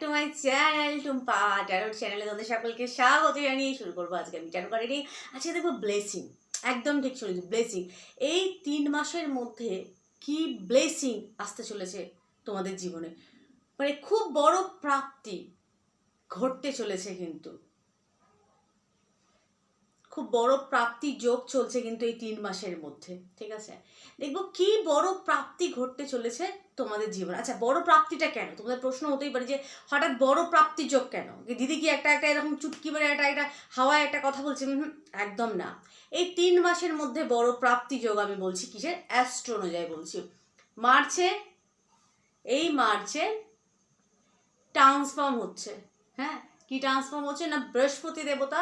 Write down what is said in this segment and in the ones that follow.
To my channel Tumpa tarot চ্যানেলে তোমাদের সকলকে স্বাগত জানিয়ে শুরু করব আজকে আমি ট্যারো কার্ডে আজকে দেখব ব্লেসিং একদম ঠিক শুনেছি ব্লেসিং এই তিন মাসের মধ্যে কি ব্লেসিং আসতে চলেছে তোমাদের জীবনে? মানে খুব বড় প্রাপ্তি ঘটতে চলেছে কিন্তু। খুব বড় প্রাপ্তি যোগ চলছে কিন্তু এই তিন মাসের মধ্যে, ঠিক আছে? দেখব কি বড় প্রাপ্তি ঘটতে চলেছে তোমাদের জীবনে। আচ্ছা বড় প্রাপ্তিটা কেন? তোমাদের প্রশ্ন হতেই পারে যে হঠাৎ বড় প্রাপ্তি যোগ কেন? দিদি কি একটা একটা এরকম চুটকি মেরে একটা একটা হাওয়ায় একটা কথা বলছে? একদম না। এই তিন মাসের মধ্যে বড় প্রাপ্তি যোগ আমি বলছি কিসের? অ্যাস্ট্রো অনুযায়ী বলছি। মার্চে, এই মার্চে ট্রান্সফর্ম হচ্ছে। হ্যাঁ কি ট্রান্সফর্ম হচ্ছে না বৃহস্পতি দেবতা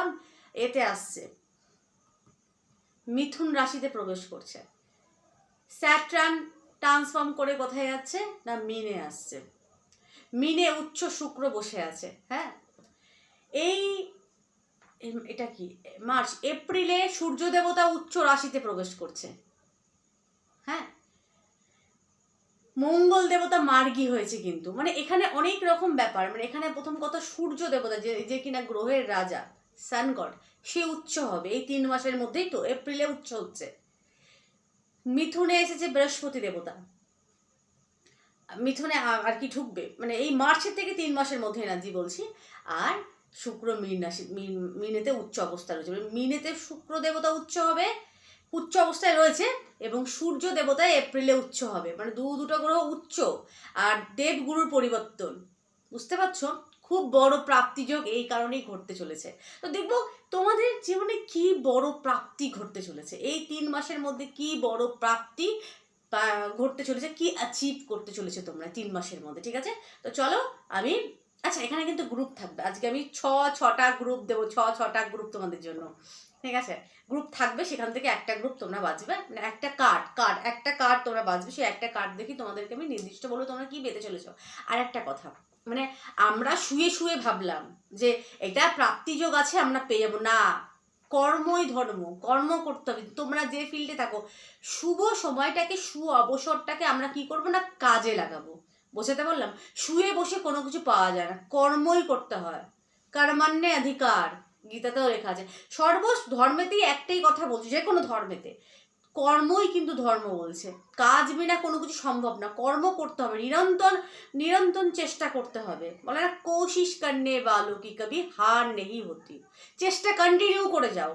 এতে আসছে। মিথুন রাশিতে প্রবেশ করছে। স্যাট্রান ট্রান্সফর্ম করে কোথায় যাচ্ছে? না, মিনে আসছে। মিনে উচ্চ শুক্র বসে আছে হ্যাঁ? এই এটা কি? মার্চ, এপ্রিলে সূর্য দেবতা উচ্চ রাশিতে প্রবেশ করছে হ্যাঁ? মঙ্গল দেবতা মার্গী হয়েছে কিন্তু। মানে এখানে অনেক রকম ব্যাপার। মানে এখানে প্রথম কথা সূর্য দেবতা, যে যে কিনা গ্রহের রাজা। সানগড সে উচ্চ হবে। এই তিন মাসের মধ্যেই তো এপ্রিলে উচ্চ হচ্ছে। মিথুনে এসেছে বৃহস্পতি দেবতা। মিথুনে আর কি ঢুকবে? মানে এই মার্চের থেকে তিন মাসের মধ্যে এনার্জি বলছি। আর শুক্র মীন রাশি মীন মিনেতে উচ্চ অবস্থা রয়েছে। মানে মিনেতে শুক্র দেবতা উচ্চ হবে, উচ্চ অবস্থায় রয়েছে এবং সূর্য দেবতায় এপ্রিলে উচ্চ হবে। মানে দু দুটো গ্রহ উচ্চ। আর দেবগুরুর পরিবর্তন। বুঝতে পারছ? খুব বড় প্রাপ্তিযোগ এই কারণেই ঘটতে চলেছে। তো দেখব তোমাদের জীবনে কি বড় প্রাপ্তি ঘটতে চলেছে? এই তিন মাসের মধ্যে কি বড় প্রাপ্তি ঘটতে চলেছে, কি অ্যাচিভ করতে চলেছে তোমরা তিন মাসের মধ্যে, ঠিক আছে? তো চলো আমি আচ্ছা এখানে কিন্তু গ্রুপ থাকবে। আজকে আমি ছ, ছটা গ্রুপ দেবো, ছ, ছটা গ্রুপ তোমাদের জন্য, ঠিক আছে? গ্রুপ থাকবে, সেখান থেকে একটা গ্রুপ তোমরা বাঁচবে মানে একটা কার্ড কার্ড একটা কার্ড তোমরা বাঁচবে সেই একটা কার্ড দেখি তোমাদেরকে আমি নির্দিষ্ট বলব তোমরা কি পেতে চলেছো। আর একটা কথা মানে আমরা শুয়ে শুয়ে ভাবলাম যে এটা প্রাপ্তিযোগ আছে, আমরা পেয়ে যাব। না, কর্মই ধর্ম, কর্ম করতে হবে। তোমরা যে ফিল্ডে থাকো, শুভ সময়টাকে সু অবসরটাকে আমরা কি করব না, কাজে লাগাবো। বোঝাতে বললাম, শুয়ে বসে কোনো কিছু পাওয়া যায় না, কর্মই করতে হয়। কর্মান্যে অধিকার, গীতাতেও লেখা আছে। সর্ব ধর্মেতেই একটাই কথা বলছি, যে কোনো ধর্মেতে। কর্মই কিন্তু ধর্ম বলছে। কাজ বিনা কোনো কিছু সম্ভব না। কর্ম করতে হবে। নিরন্তর নিরন্তর চেষ্টা করতে হবে। বলে না কোশিস করনে বালো কি কবি হার নেই হতি। চেষ্টা কন্টিনিউ করে যাও।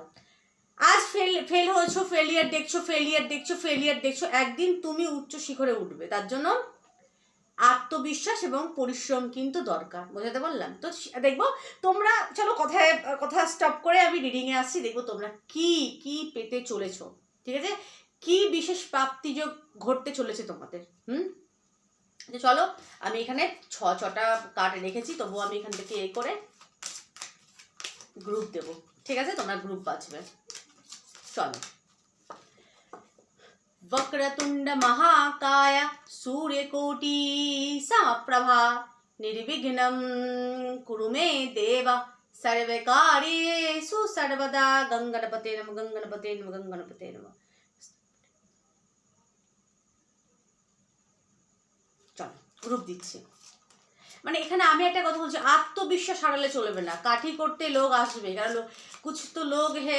আজ ফেল ফেল হয়েছো ফেলিয়ার দেখছ ফেলিয়ার দেখছ ফেলিয়ার দেখছ। একদিন তুমি উচ্চ শিখরে উঠবে। তার জন্য আত্মবিশ্বাস এবং পরিশ্রম কিন্তু দরকার। বোঝাতে বললাম তো দেখব তোমরা, চলো কথায়, কথা স্টপ করে আমি রিডিংয়ে আসছি। দেখব তোমরা কি কি পেতে চলেছো। ঠিক আছে কি বিশেষ প্রাপ্তিযোগ ঘটতে চলেছে তোমাদের হুম তো চলো আমি এখানে ছ ছটা কার্ড রেখেছি তবু আমি এখান থেকে এ করে গ্রুপ দেব ঠিক আছে তোমরা গ্রুপ বাঁচবে চলো वक्रतुंड महाकाय सूर्यकोटि समप्रभा निर्विघ्नं कुरु मे देव ಸರ್ವಕಾರ್ಯೇಷು ಸರ್ವದಾ ಗಂಗಣಪತೆ ನಮ ಗಂಗಣಪತೆ ನಮ ಗಂಗಣಪತೆ ನಮ. গ্রুপ দিচ্ছে। মানে এখানে আমি একটা কথা বলছি, আত্মবিশ্বাস হারালে চলবে না। কাঠি করতে লোক আসবে, কারণ কুছ তো লোক হে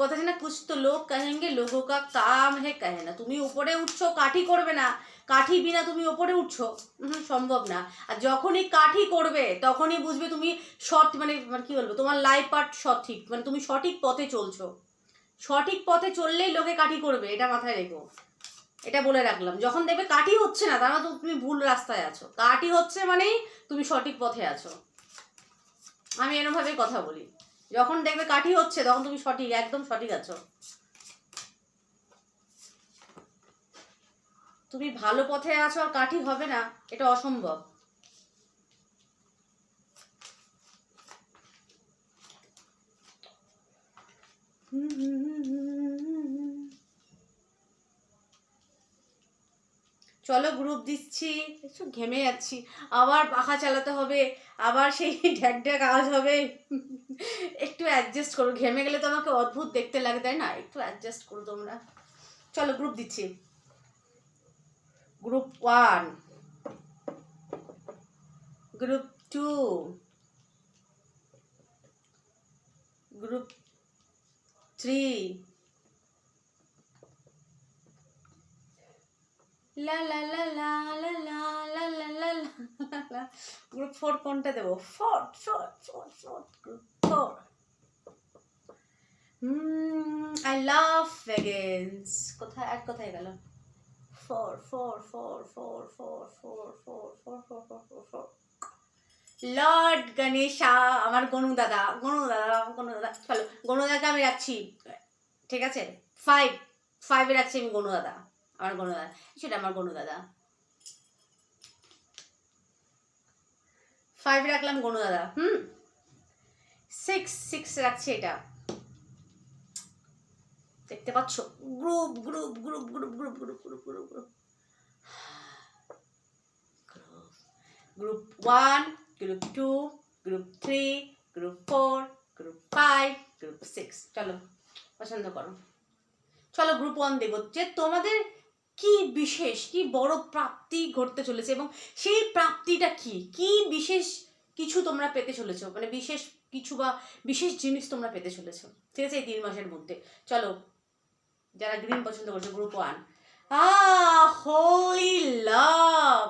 কথা না কুছ তো লোক কাহেঙ্গে লোক কা কাম হে কাহে না। তুমি উপরে উঠছো, কাঠি করবে না। কাঠি বিনা তুমি ওপরে উঠছো। সম্ভব না। আর যখনই কাঠি করবে, তখনই বুঝবে তুমি সৎ মানে মানে কি বলব, তোমার লাইফ পার্ট সঠিক। মানে তুমি সঠিক পথে চলছো। সঠিক পথে চললেই লোকে কাঠি করবে, এটা মাথায় রেখো। এটা বলে রাখলাম। যখন দেখবে কাঠি হচ্ছে না, তার মানে তুমি ভুল রাস্তায় আছো। কাঠি হচ্ছে মানেই তুমি সঠিক পথে আছো। আমি এরমভাবেই কথা বলি। যখন দেখবে কাঠি হচ্ছে, তখন তুমি সঠিক, একদম সঠিক আছো। তুমি ভালো পথে আছো আর কাঠি হবে না, এটা অসম্ভব। চলো গ্রুপ দিচ্ছি, একটু ঘেমে যাচ্ছি। আবার পাখা চালাতে হবে, আবার সেই ঢ্যাক ঢ্যাক আওয়াজ হবে। একটু অ্যাডজাস্ট করো, ঘেমে গেলে তো আমাকে অদ্ভুত দেখতে লাগে, তাই না? একটু অ্যাডজাস্ট করো তোমরা। চলো গ্রুপ দিচ্ছি। Group one group two group three লা লা লা লা লা লা লা লা লা লা গ্রুপ ফোর কোনটা দেবো? Four four four four group four I love ভেগেন্স কোথায় আর কোথায় গেল? Four four four four four four four four four four lord Ganesha আমার গনু দাদা গনু দাদা গনু দাদা চলো গনু দাদাকে আমি রাখছি ঠিক আছে ফাইভ ফাইভে রাখছি আমি গনু দাদা আমার গনু দাদা সেটা আমার গনু দাদা ফাইভ রাখলাম গনু দাদা হুম সিক্স সিক্স রাখছি এটা দেখতে পাচ্ছ? Group group group group group group group group group. Group one, group two, group three, group four, group five, group six. চলো, পছন্দ করো। চলো গ্রুপ ওয়ান দেখব যে তোমাদের কি বিশেষ, কি বড় প্রাপ্তি ঘটতে চলেছে এবং সেই প্রাপ্তিটা কি? কি বিশেষ কিছু তোমরা পেতে চলেছো? মানে বিশেষ কিছু বা বিশেষ জিনিস তোমরা পেতে চলেছো? ঠিক আছে, এই তিন মাসের মধ্যে। চলো যারা গ্রিন পছন্দ করছে গ্রুপ ওয়ান হোলি লাভ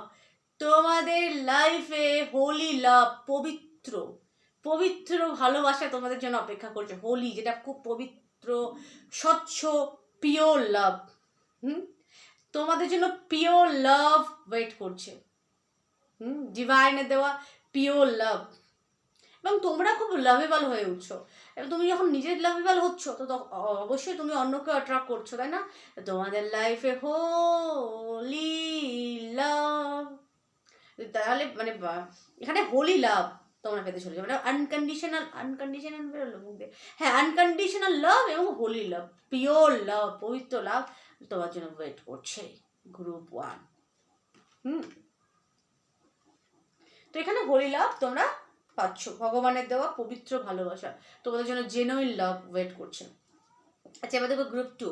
তোমাদের লাইফে হোলি লাভ পবিত্র। পবিত্র ভালোবাসা তোমাদের জন্য অপেক্ষা করছে। হোলি যেটা খুব পবিত্র, স্বচ্ছ পিওর লাভ হুম? তোমাদের জন্য পিওর লাভ ওয়েট করছে। হুম? ডিভাইনের দেওয়া পিওর লাভ এবং তোমরা খুব লাভেবল হয়ে উঠছো। এবং তুমি যখন নিজের লাভেবল হচ্ছ, তো অবশ্যই তুমি অন্যকে অ্যাট্রাক্ট করছ, তাই না? তোমাদের লাইফে হোলি লাভ তাহলে মানে এখানে হোলি লাভ তোমরা পেতে চলেছো। মানে আনকন্ডিশনাল আনকন্ডিশনাল বেরোলো হ্যাঁ আনকন্ডিশনাল লাভ এবং হোলি লাভ পিওর লাভ পবিত্র লাভ তোমার জন্য ওয়েট করছে গ্রুপ ওয়ান হুম। তো এখানে হোলি লাভ তোমরা পাচ্ছ। ভগবানের দেওয়া পবিত্র ভালোবাসা। তোমাদের জন্য জেনুইন লাভ ওয়েট করছে। আচ্ছা এবার দেখো গ্রুপ টু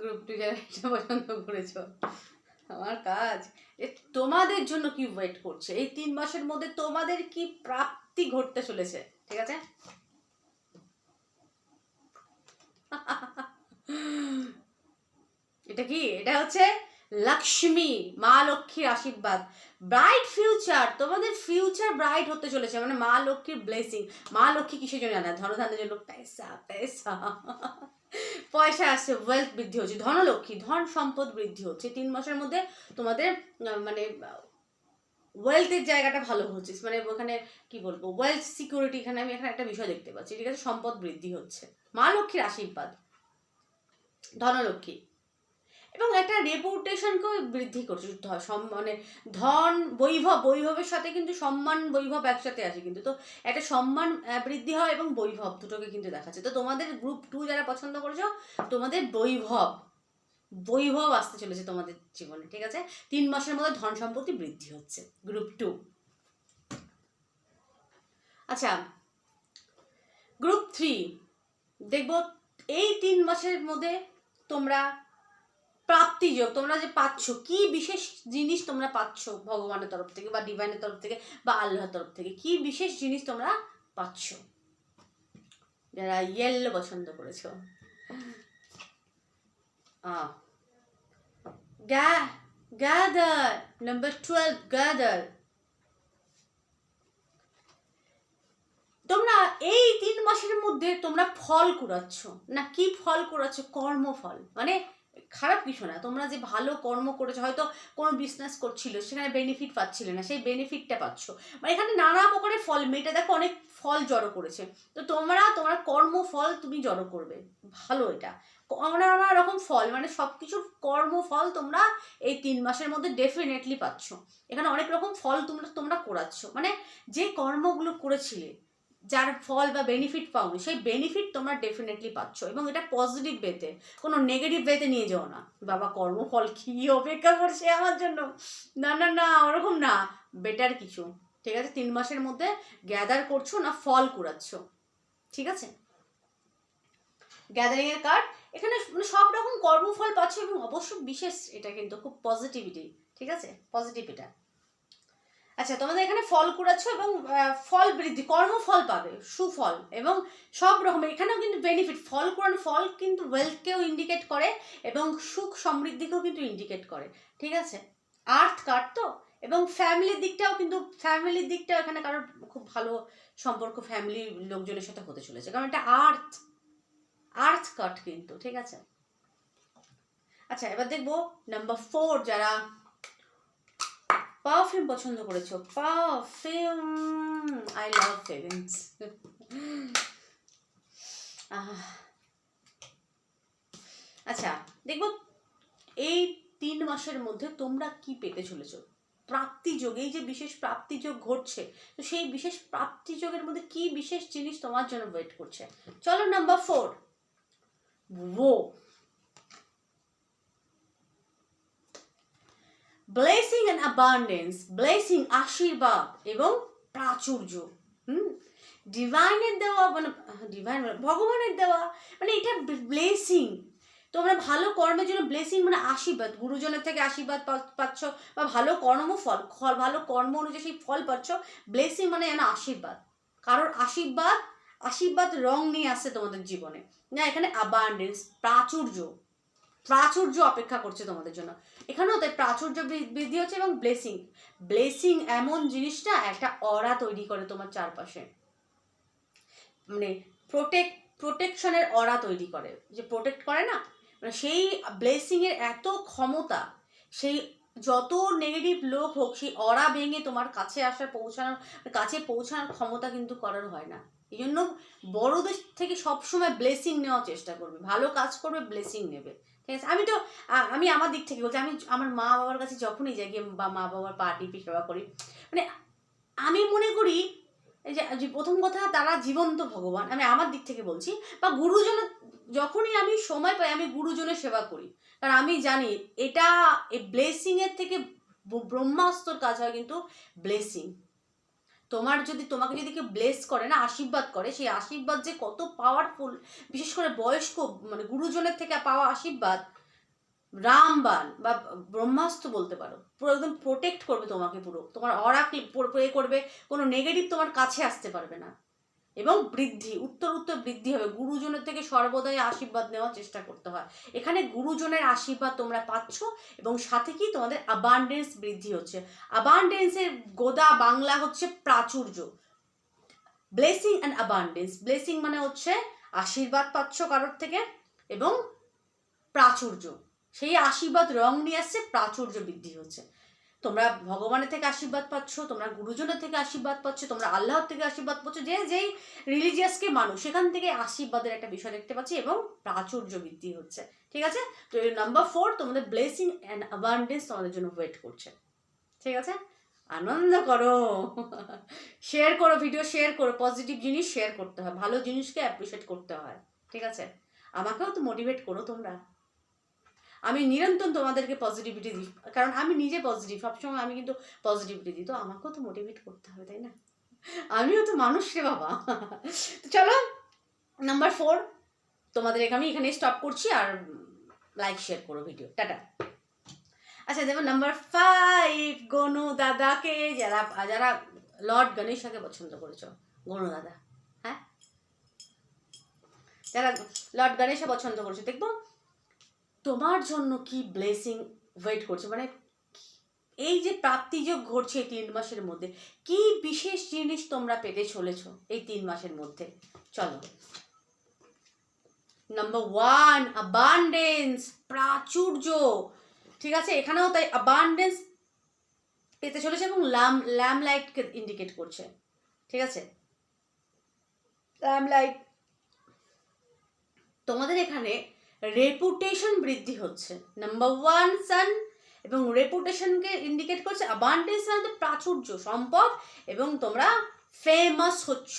গ্রুপ টু যারা এটা পছন্দ করেছ, আমার কাজ। তোমাদের জন্য কি ওয়েট করছে? এই তিন মাসের মধ্যে তোমাদের কি প্রাপ্তি ঘটতে চলেছে? ঠিক আছে? এটা হচ্ছে লক্ষ্মী, মা লক্ষ্মীর আশীর্বাদ। ব্রাইট ফিউচার তোমাদের ফিউচার ব্রাইট হতে চলেছে মানে মা লক্ষ্মীর ব্লেসিং মা লক্ষ্মী কিসের জন্য জানা ধনধানের জন্য পয়সা পয়সা। পয়সা আসছে ওয়েলথ বৃদ্ধি হচ্ছে, ধনলক্ষ্মী, ধন সম্পদ বৃদ্ধি হচ্ছে। তিন মাসের মধ্যে তোমাদের মানে ওয়েলথের জায়গাটা ভালো হচ্ছে। মানে ওখানে, কি বলব ওয়েলথ সিকিউরিটি এখানে আমি এখানে একটা বিষয় দেখতে পাচ্ছি। ঠিক আছে, সম্পদ বৃদ্ধি হচ্ছে। মা লক্ষ্মীর আশীর্বাদ। ধনলক্ষ্মী। এবং একটা রেপুটেশনকেও বৃদ্ধি করছে। মানে ধন বৈভব, বৈভবের সাথে কিন্তু সম্মান, বৈভব একসাথে আছে কিন্তু। তো একটা সম্মান বৃদ্ধি হয় এবং বৈভব দুটোকে কিন্তু দেখাচ্ছে। তো তোমাদের গ্রুপ টু যারা পছন্দ করছ, তোমাদের বৈভব বৈভব আসতে চলেছে তোমাদের জীবনে, ঠিক আছে? তিন মাসের মধ্যে ধন সম্পত্তি বৃদ্ধি হচ্ছে গ্রুপ টু আচ্ছা গ্রুপ থ্রি দেখব এই তিন মাসের মধ্যে তোমরা প্রাপ্তিযোগ তোমরা যে পাচ্ছ, কি বিশেষ জিনিস তোমরা পাচ্ছ ভগবানের তরফ থেকে বা ডিভাইনের তরফ থেকে বা আল্লাহর তরফ থেকে? কি বিশেষ জিনিস তোমরা পাচ্ছ? যারা ইয়েলো পছন্দ করেছ। gather, number 12 gather. তোমরা এই তিন মাসের মধ্যে তোমরা ফল কুড়াচ্ছ। না, কি ফল কুড়াচ্ছ? কর্মফল। মানে খারাপ কিছু না। তোমরা যে ভালো কর্ম করেছ, হয়তো কোনো বিজনেস করছিল, সেখানে বেনিফিট পাচ্ছিলে না, সেই বেনিফিটটা পাচ্ছ। মানে এখানে নানা প্রকারের ফল, মেয়েটা দেখো অনেক ফল জড়ো করেছে। তো তোমরা, তোমার কর্মফল তুমি জড়ো করবে। ভালো এটা। নানা রকম ফল মানে সব কিছুর কর্মফল তোমরা এই তিন মাসের মধ্যে ডেফিনেটলি পাচ্ছ। এখানে অনেক রকম ফল তোমরা তোমরা করাচ্ছ। মানে যে কর্মগুলো করেছিলে যার ফল বা বেনিফিট পাওনি, সেই বেনিফিট তোমরা ডেফিনেটলি পাচ্ছ এবং এটা পজিটিভ ওয়েতে কোনো নেগেটিভ ওয়েতে নিয়ে যাও না। বাবা, কর্মফল কি অপেক্ষা করছে আমার জন্য? না না না, ওরকম না। বেটার কিছু, ঠিক আছে? তিন মাসের মধ্যে গ্যাদার করছ না ফল কুড়াচ্ছ, ঠিক আছে? গ্যাদারিং এর কার্ড এখানে মানে সব রকম কর্মফল পাচ্ছ এবং অবশ্য বিশেষ এটা কিন্তু খুব পজিটিভিটি ঠিক আছে? পজিটিভ এটা আচ্ছা তোমাদের এখানে ফল কুড়াচ্ছ এবং ফল বৃদ্ধি, কর্মফল পাবে, সুফল, এবং সব রকমের, এখানেও কিন্তু বেনিফিট ফল কুড়ানো ফল কিন্তু ওয়েলথকেও ইন্ডিকেট করে, এবং সুখ সমৃদ্ধিকেও কিন্তু ইন্ডিকেট করে, ঠিক আছে? আর্থ কার্ড তো? এবং ফ্যামিলির দিকটাও কিন্তু ফ্যামিলির দিকটাও এখানে কারোর খুব ভালো সম্পর্ক ফ্যামিলি লোকজনের সাথে হতে চলেছে, কারণ এটা আর্থ আর্থ কাট কিন্তু, ঠিক আছে? আচ্ছা এবার দেখব নাম্বার ফোর যারা পারফিউম পছন্দ করেছ? পারফিউম। আই লাভ ফ্রেগরেন্স আচ্ছা দেখব এই তিন মাসের মধ্যে তোমরা কি পেতে চলেছো? প্রাপ্তিযোগ, এই যে বিশেষ প্রাপ্তিযোগ ঘটছে, তো সেই বিশেষ প্রাপ্তিযোগের মধ্যে কি বিশেষ জিনিস তোমার জন্য ওয়েট করছে? চলো number four wo blessing and abundance blessing আশীর্বাদ এবং প্রাচুর্য। হুম? ডিভাইনের দেওয়া মানে ডিভাইন ভগবানের দেওয়া মানে এটা ব্লেসিং তোমরা ভালো কর্মের জন্য ব্লেসিং মানে আশীর্বাদ। গুরুজনের থেকে আশীর্বাদ পাচ্ছ বা ভালো কর্ম ফল ফল, ভালো কর্ম অনুযায়ী সেই ফল পাচ্ছ। ব্লেসিং মানে যেন আশীর্বাদ। কারোর আশীর্বাদ আশীর্বাদ রং নিয়ে আসছে তোমাদের জীবনে। না, এখানে অ্যাবান্ডেন্স প্রাচুর্য। প্রাচুর্য অপেক্ষা করছে তোমাদের জন্য। এখানেও তাই প্রাচুর্য বৃদ্ধি হচ্ছে এবং ব্লেসিং ব্লেসিং এমন জিনিসটা, একটা অরা তৈরি করে তোমার চারপাশে। মানে প্রোটেক্ট প্রোটেকশনের অরা তৈরি করে। যে প্রোটেক্ট করে না মানে সেই ব্লেসিংয়ের এত ক্ষমতা, সেই যত নেগেটিভ লোক হোক, সেই অরা ভেঙে তোমার কাছে আসা পৌঁছানোর, কাছে পৌঁছানোর ক্ষমতা কিন্তু করার হয় না। এই জন্য বড়দের থেকে সবসময় ব্লেসিং নেওয়ার চেষ্টা করবে। ভালো কাজ করবে ব্লেসিং নেবে। ঠিক আছে? আমি তো আমি আমার দিক থেকে বলছি, আমি আমার মা বাবার কাছে যখনই যাই গিয়ে বা মা বাবার পা টিপি সেবা করি মানে আমি মনে করি যে প্রথম কথা, তারা জীবন্ত ভগবান। আমি আমার দিক থেকে বলছি, বা গুরুজন যখনই আমি সময় পাই, আমি গুরুজনের সেবা করি। কারণ আমি জানি, এটা এই ব্লেসিংয়ের থেকে ব- ব্রহ্মাস্ত্রর কাজ হয় কিন্তু ব্লেসিং তোমার যদি, তোমাকে যদি কেউ ব্লেস করে না, আশীর্বাদ করে, সেই আশীর্বাদ যে কত পাওয়ারফুল বিশেষ করে বয়স্ক মানে গুরুজনের থেকে পাওয়া আশীর্বাদ রামবান বা ব্রহ্মাস্ত্র বলতে পারো, পুরো একদম প্রোটেক্ট করবে তোমাকে পুরো। তোমার অরা প্রে করবে, কোনো নেগেটিভ তোমার কাছে আসতে পারবে না। এবং বৃদ্ধি, উত্তর উত্তর বৃদ্ধি হবে। গুরুজনের থেকে সর্বদাই আশীর্বাদ নেওয়ার চেষ্টা করতে হয়। এখানে গুরুজনের আশীর্বাদ তোমরা পাচ্ছ এবং সাথে কি তোমাদের অ্যাবান্ডেন্স বৃদ্ধি হচ্ছে। অ্যাবান্ডেন্সের গোদা বাংলা হচ্ছে প্রাচুর্য। ব্লেসিং অ্যান্ড অ্যাবান্ডেন্স ব্লেসিং মানে হচ্ছে আশীর্বাদ পাচ্ছ কারোর থেকে এবং প্রাচুর্য। সেই আশীর্বাদ রং নিয়ে আসছে, প্রাচুর্য বৃদ্ধি হচ্ছে। তোমরা ভগবানের থেকে আশীর্বাদ পাচ্ছ, তোমরা গুরুজনের থেকে আশীর্বাদ পাচ্ছ, তোমরা আল্লাহর থেকে আশীর্বাদ পাচ্ছ, যে যেই রিলিজিয়াসকে মানুষ, সেখান থেকে আশীর্বাদের একটা বিষয় দেখতে পাচ্ছি এবং প্রাচুর্য বৃদ্ধি হচ্ছে, ঠিক আছে? তো নাম্বার ফোর তোমাদের ব্লেসিং অ্যান্ড অ্যাবান্ডেন্স তোমাদের জন্য ওয়েট করছে, ঠিক আছে? আনন্দ করো শেয়ার করো ভিডিও শেয়ার করো পজিটিভ জিনিস শেয়ার করতে হয়, ভালো জিনিসকে অ্যাপ্রিসিয়েট করতে হয়, ঠিক আছে? আমাকেও তো মোটিভেট করো তোমরা। আমি নিরন্তর তোমাদেরকে পজিটিভিটি দিই। কারণ আমি নিজে পজিটিভ সবসময় আমি কিন্তু পজিটিভিটি দিই। তো আমাকেও তো মোটিভেট করতে হবে, তাই না? আমিও তো মানুষ রে বাবা। তো চলো নাম্বার ফোর তোমাদের আমি এখানে স্টপ করছি আর লাইক শেয়ার করো ভিডিও টাটা। আচ্ছা যেমন নাম্বার ফাইভ গনু দাদাকে যারা যারা লর্ড গণেশাকে পছন্দ করেছ, গনু দাদা হ্যাঁ? যারা লর্ড গণেশা পছন্দ করেছ, দেখব? তোমার জন্য কি ব্লেসিং ওয়েট করছে? মানে এই যে প্রাপ্তিযোগ ঘটছে এই তিন মাসের মধ্যে, কি বিশেষ জিনিস তোমরা পেতে চলেছো এই তিন মাসের মধ্যে? চলো। নাম্বার ওয়ান অ্যাবান্ডেন্স প্রাচুর্য। ঠিক আছে? এখানেও তাই অ্যাবান্ডেন্স পেতে চলেছে এবং ল্যাম ল্যাম লাইটকে ইন্ডিকেট করছে। ঠিক আছে? ল্যাম লাইট তোমাদের এখানে রেপুটেশন বৃদ্ধি হচ্ছে। নাম্বার ওয়ান সান এবং রেপুটেশনকে ইন্ডিকেট করছে অ্যাবান্ডেন্স মানে প্রাচুর্য, সম্পদ এবং তোমরা ফেমাস হচ্ছ।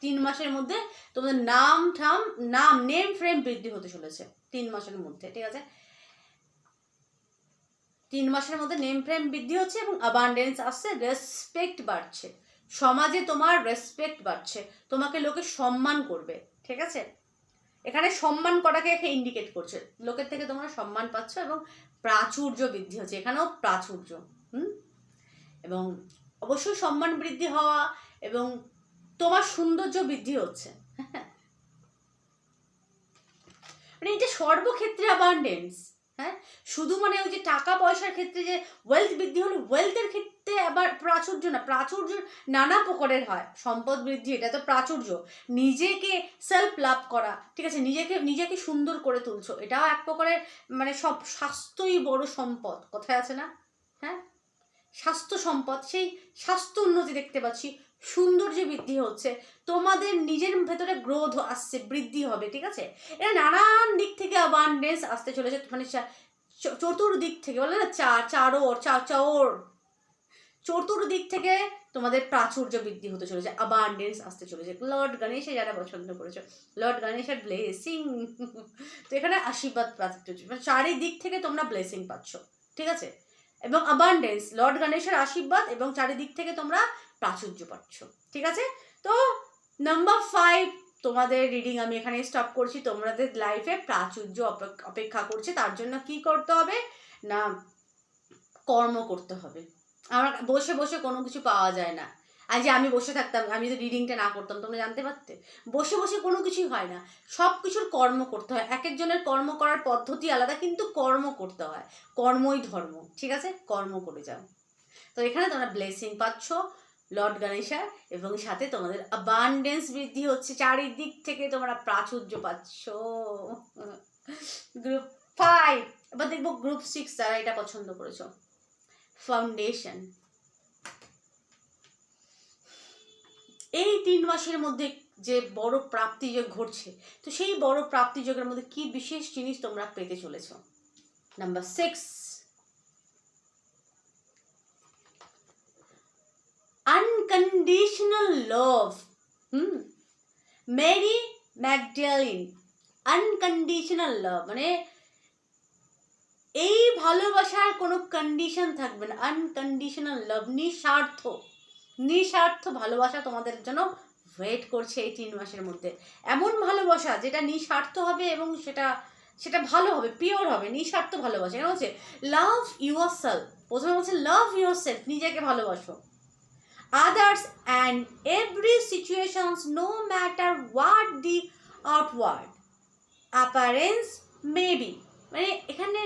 তিন মাসের মধ্যে তোমাদের নাম, ঠাম, নাম নেম ফ্রেম বৃদ্ধি হতে চলেছে তিন মাসের মধ্যে, ঠিক আছে? তিন মাসের মধ্যে নেম ফ্রেম বৃদ্ধি হচ্ছে এবং অ্যাবান্ডেন্স আসছে রেসপেক্ট বাড়ছে। সমাজে তোমার রেসপেক্ট বাড়ছে, তোমাকে লোকে সম্মান করবে, ঠিক আছে? এখানে সম্মান করাকে একে ইন্ডিকেট করছে? লোকের থেকে তোমরা সম্মান পাচ্ছ এবং প্রাচুর্য বৃদ্ধি হচ্ছে। এখানেও প্রাচুর্য, হুম? এবং অবশ্যই সম্মান বৃদ্ধি হওয়া এবং তোমার সৌন্দর্য বৃদ্ধি হচ্ছে। মানে এটা সর্বক্ষেত্রে অ্যাবান্ডেন্স হ্যাঁ? শুধু মানে ওই যে টাকা পয়সার ক্ষেত্রে যে ওয়েলথ বৃদ্ধি হলো ওয়েলথের ক্ষেত্রে আবার প্রাচুর্য না, প্রাচুর্য নানা প্রকারের হয়। সম্পদ বৃদ্ধি, এটা তো প্রাচুর্য। নিজেকে সেলফ লাভ করা, ঠিক আছে? নিজেকে নিজেকে সুন্দর করে তুলছো, এটাও এক প্রকারের মানে সব স্বাস্থ্যই বড় সম্পদ। কথায় আছে না? হ্যাঁ? স্বাস্থ্য সম্পদ, সেই স্বাস্থ্য উন্নতি দেখতে পাচ্ছি। সৌন্দর্য বৃদ্ধি হচ্ছে, তোমাদের নিজের ভেতরে গ্রোথ আসছে, বৃদ্ধি হবে, ঠিক আছে? এটা নানান দিক থেকে অ্যাবান্ডেন্স আসতে চলেছে মানে চতুর্দিক থেকে, বলে না? চা, চারোর, চা, চাওর। চতুর্দিক থেকে তোমাদের প্রাচুর্য বৃদ্ধি হতে চলেছে অ্যাবান্ডেন্স আসতে চলেছে। লর্ড গণেশে যারা পছন্দ করেছ লর্ড গণেশের ব্লেসিং তো এখানে আশীর্বাদ হচ্ছে মানে চারিদিক থেকে তোমরা ব্লেসিং পাচ্ছ, ঠিক আছে? এবং অ্যাবান্ডেন্স লর্ড গণেশের আশীর্বাদ এবং চারিদিক থেকে তোমরা প্রাচুর্য পাচ্ছ, ঠিক আছে? তো নাম্বার ফাইভ তোমাদের রিডিং আমি এখানে স্টপ করছি। তোমাদের লাইফে প্রাচুর্য অপেক্ষা করছে। তার জন্য কি করতে হবে? না, কর্ম করতে হবে। আমার বসে বসে কোনো কিছু পাওয়া যায় না। আর যে আমি বসে থাকতাম, আমি যদি রিডিংটা না করতাম, তোমরা জানতে পারতে? বসে বসে কোনো কিছুই হয় না। সব কিছুর কর্ম করতে হয়। এক একজনের কর্ম করার পদ্ধতি আলাদা, কিন্তু কর্ম করতে হয়। কর্মই ধর্ম, ঠিক আছে? কর্ম করে যাও। তো এখানে তোমরা ব্লেসিং পাচ্ছ লর্ড গণেশা এবং সাথে তোমাদের অ্যাবান্ডেন্স বৃদ্ধি হচ্ছে। চারিদিক থেকে তোমরা প্রাচুর্য পাচ্ছ। গ্রুপ ফাইভ এবার দেখব গ্রুপ সিক্স যারা এটা পছন্দ করেছ। ফাউন্ডেশন এই তিন মাসের মধ্যে যে বড় প্রাপ্তি যোগ ঘটছে, তো সেই বড় প্রাপ্তি যোগের মধ্যে কি বিশেষ জিনিস তোমরা পেতে চলেছো? Number six unconditional love hmm Mary Magdalene unconditional love মানে এই ভালোবাসার কোনো কন্ডিশন থাকবে না। আনকন্ডিশনাল লাভ নিঃস্বার্থ। নিঃস্বার্থ ভালোবাসা তোমাদের জন্য ওয়েট করছে এই তিন মাসের মধ্যে। এমন ভালোবাসা যেটা নিঃস্বার্থ হবে এবং সেটা সেটা ভালো হবে পিওর হবে, নিঃস্বার্থ ভালোবাসা। কেন হচ্ছে লাভ ইউর সেলফ প্রথমে বলছে লাভ ইউর সেলফ নিজেকে ভালোবাসো। Others and every situations no matter what the outward appearance be মানে এখানে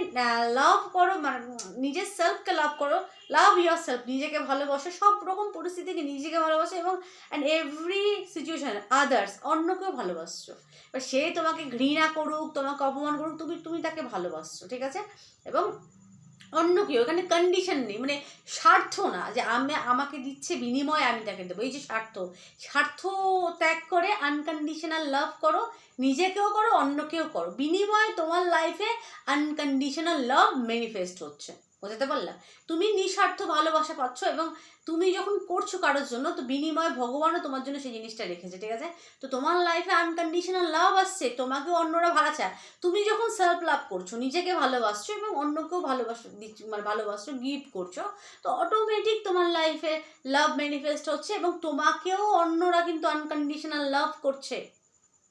লাভ করো মানে নিজের সেলফকে লাভ করো লাভ ইয়ার সেলফ নিজেকে ভালোবাসো, সব রকম পরিস্থিতিকে নিজেকে ভালোবাসো এবং অ্যান্ড এভরি সিচুয়েশান আদার্স অন্যকেও ভালোবাসছো। এবার সে তোমাকে ঘৃণা করুক, তোমাকে অপমান করুক, তুমি তুমি তাকে ভালোবাসছো, ঠিক আছে? এবং অন্য কেউ এখানে কন্ডিশন নেই মানে না যে আমি, আমাকে দিচ্ছে বিনিময়ে আমি তাকে দেবো। এই যে স্বার্থ স্বার্থ ত্যাগ করে আনকন্ডিশনাল লাভ করো, নিজেকেও করো, অন্যকেও করো। বিনিময়ে তোমার লাইফে আনকন্ডিশনাল লাভ ম্যানিফেস্ট হচ্ছে। বোঝাতে পারলাম তুমি নিঃস্বার্থ ভালোবাসা পাচ্ছ এবং তুমি যখন করছ কারোর জন্য, তো বিনিময়ে ভগবানও তোমার জন্য সেই জিনিসটা রেখেছে, ঠিক আছে? তো তোমার লাইফে আনকন্ডিশনাল লাভ আসছে, তোমাকেও অন্যরা ভালো চায় তুমি যখন সেলফ লাভ করছ, নিজেকে ভালোবাসছো এবং অন্যকেও ভালোবাসো মানে ভালোবাসছো গিফট করছ, তো অটোমেটিক তোমার লাইফে লাভ ম্যানিফেস্ট হচ্ছে এবং তোমাকেও অন্যরা কিন্তু আনকন্ডিশনাল লাভ করছে।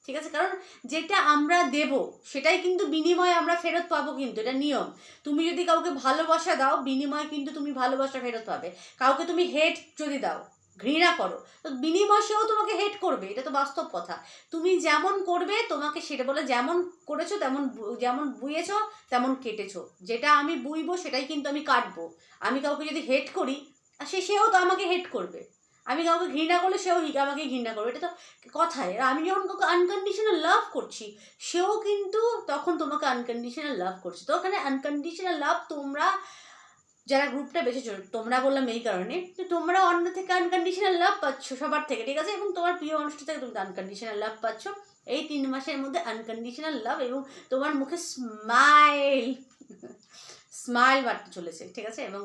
ঠিক আছে? কারণ যেটা আমরা দেব, সেটাই কিন্তু বিনিময়ে আমরা ফেরত পাবো কিন্তু, এটা নিয়ম। তুমি যদি কাউকে ভালোবাসা দাও, বিনিময়ে কিন্তু তুমি ভালোবাসা ফেরত পাবে। কাউকে তুমি হেট যদি দাও, ঘৃণা করো, তো বিনিময় সেও তোমাকে হেট করবে, এটা তো বাস্তব কথা। তুমি যেমন করবে, তোমাকে সেটা বলে যেমন করেছ, তেমন যেমন বুয়েছো, তেমন কেটেছো। যেটা আমি বুইবো, সেটাই কিন্তু আমি কাটবো। আমি কাউকে যদি হেট করি, সে, সেও তো আমাকে হেট করবে। আমি কাউকে ঘৃণা করলে সেও আমাকে ঘৃণা করবে? এটা তো কথায় আর আমি যখন কাউকে আনকন্ডিশনাল লাভ করছি, সেও কিন্তু তখন তোমাকে আনকন্ডিশনাল লাভ করছে। তো ওখানে আনকন্ডিশনাল লাভ তোমরা যারা গ্রুপটা বেঁচেছো তোমরা বললাম এই কারণে, যে তোমরা অন্য থেকে আনকন্ডিশনাল লাভ পাচ্ছ সবার থেকে, ঠিক আছে? এবং তোমার প্রিয় মানুষটা থেকে তুমি আনকন্ডিশনাল লাভ পাচ্ছ। এই তিন মাসের মধ্যে আনকন্ডিশনাল লাভ এবং তোমার মুখে স্মাইল স্মাইল বাড়তে চলেছে, ঠিক আছে? এবং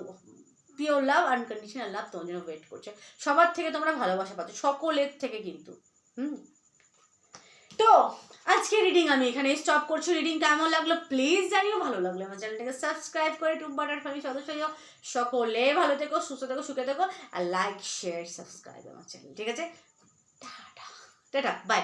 পিওর লাভ আনকন্ডিশনাল লাভ তোমার জন্য ওয়েট করছে। সবার থেকে তোমরা ভালোবাসা পাচ্ছ, সকলের থেকে কিন্তু। হুম? তো আজকে রিডিং আমি এখানে স্টপ করছি। রিডিং কেমন লাগল প্লিজ জানিও, ভালো লাগল আমার চ্যানেলটাকে সাবস্ক্রাইব করে টুক বাটার ফ্যামিলি সদস্য হইও। সকলে ভালো থেকো, সুস্থ থেকো, সুখে থেকো, আর লাইক শেয়ার সাবস্ক্রাইব আমার চ্যানেল ঠিক আছে? টাটা। Tata bye